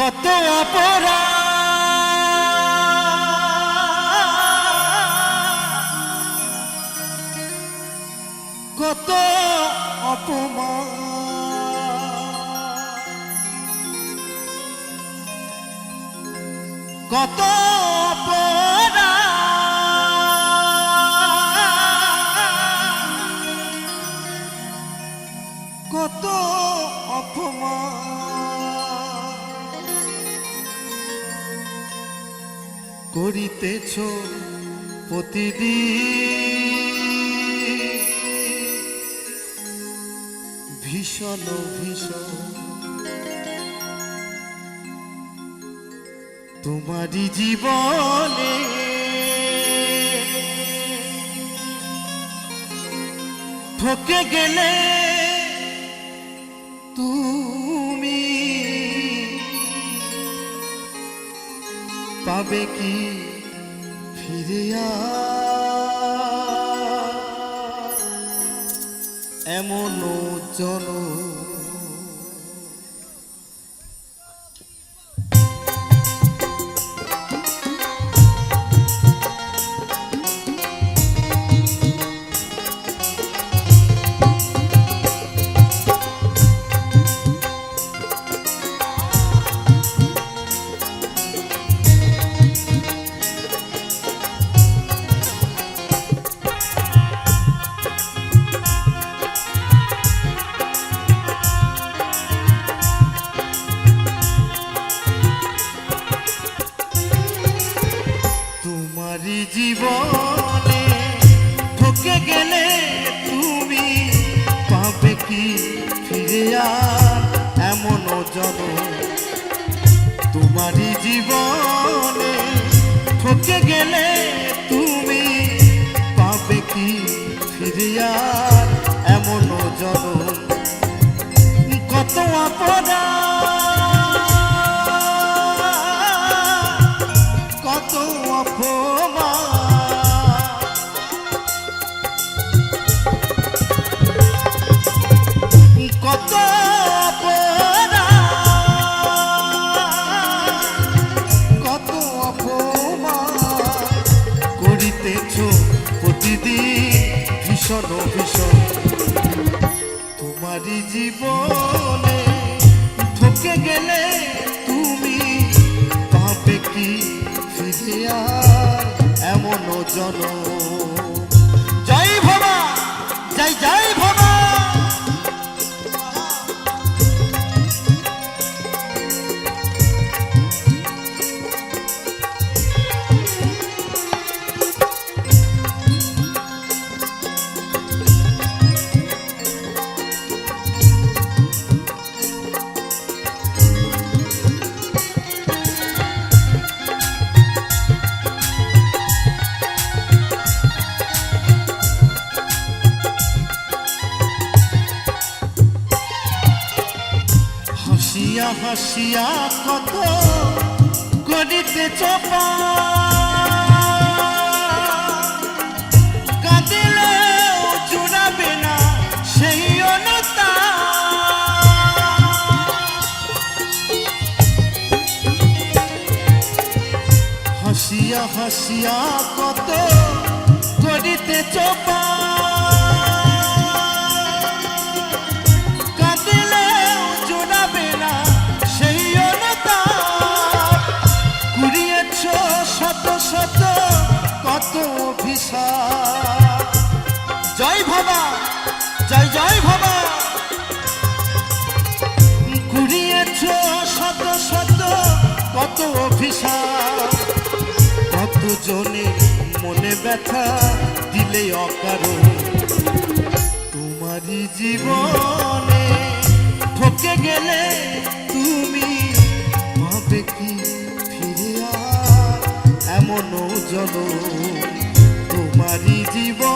কত অপরা কত অপমান। কত করিতেছ প্রতিদিন। ভীষণ ভীষণ। তোমারই জীবনে ঠকে গেলে তুমি পাবে কি ফিরিয়া এমন জন ফিরে আর এমন জন তোমারই জীবনে ঠকে গেলে তুমি পাবে কি ফিরে আর এমন জন কত আপনা তোমারই জীবনে ঢুকে গেলে তুমি পাবে কি ফিরে আর এমন জন জয় ভবা, জয় জয় ভবা। হাসিয়া হাসিয়া কত করিতে চপা। হাসিয়া হাসিয়া জয় জয় শত শত, কত অভিশাপ। কত জনে মনে ব্যথা দিলে অকারণ। তোমারই জীবনে ঠকে গেলে তুমি পাবে কি ফিরে আর এমন জন তোমারই জীবনে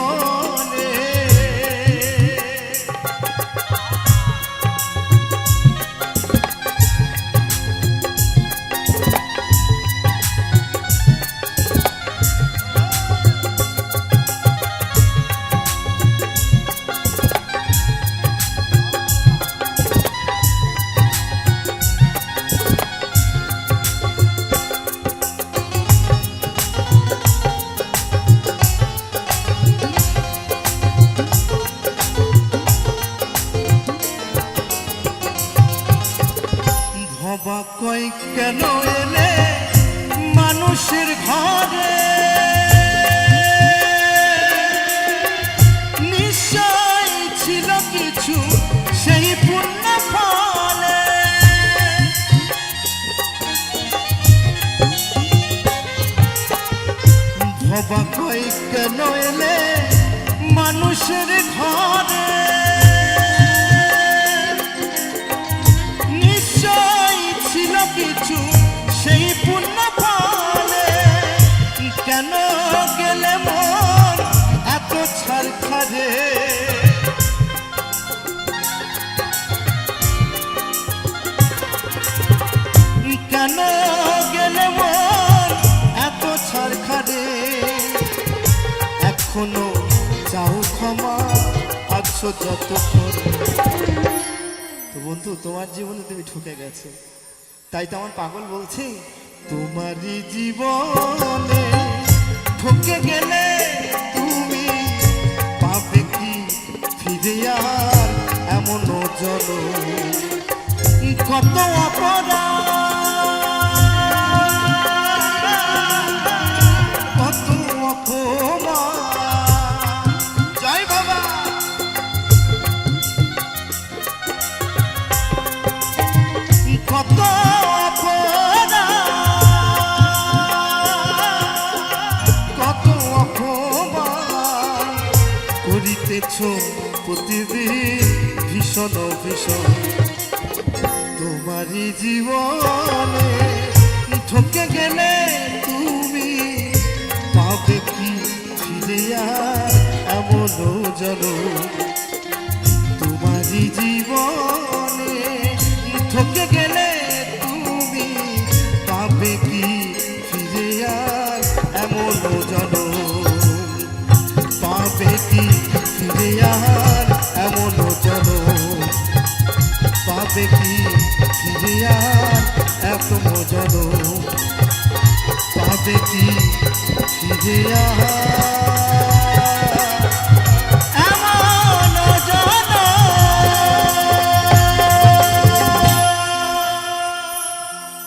কেন এলে মানুষের ঘরে? নিশ্চয় ছিল কিছু সেই পুণ্য ফলে। ভবা কেন এলে মানুষের ঘরে? গেলে মন এত কেন গেলে মন এত এখনও চাও ক্ষমা, আছো যতক্ষণ। তো বন্ধু, তোমার জীবনে তুমি ঠকে গেছো। তাই তো আমার পাগল বলছে, তোমারই জীবনে অপমান করিতেছ প্রতিদিন ভীষণ ভীষণ তোমারই জীবনে ঠকে গেলে তুমি পাবে কি ফিরে আর এমন জনম তোমারই জীবনে ঠকে গেলে তুমি পাবে কি ফিরে আর এমন জন পাবে কি ফিরে আর এমন জন পাবে কি কি ফিরে আর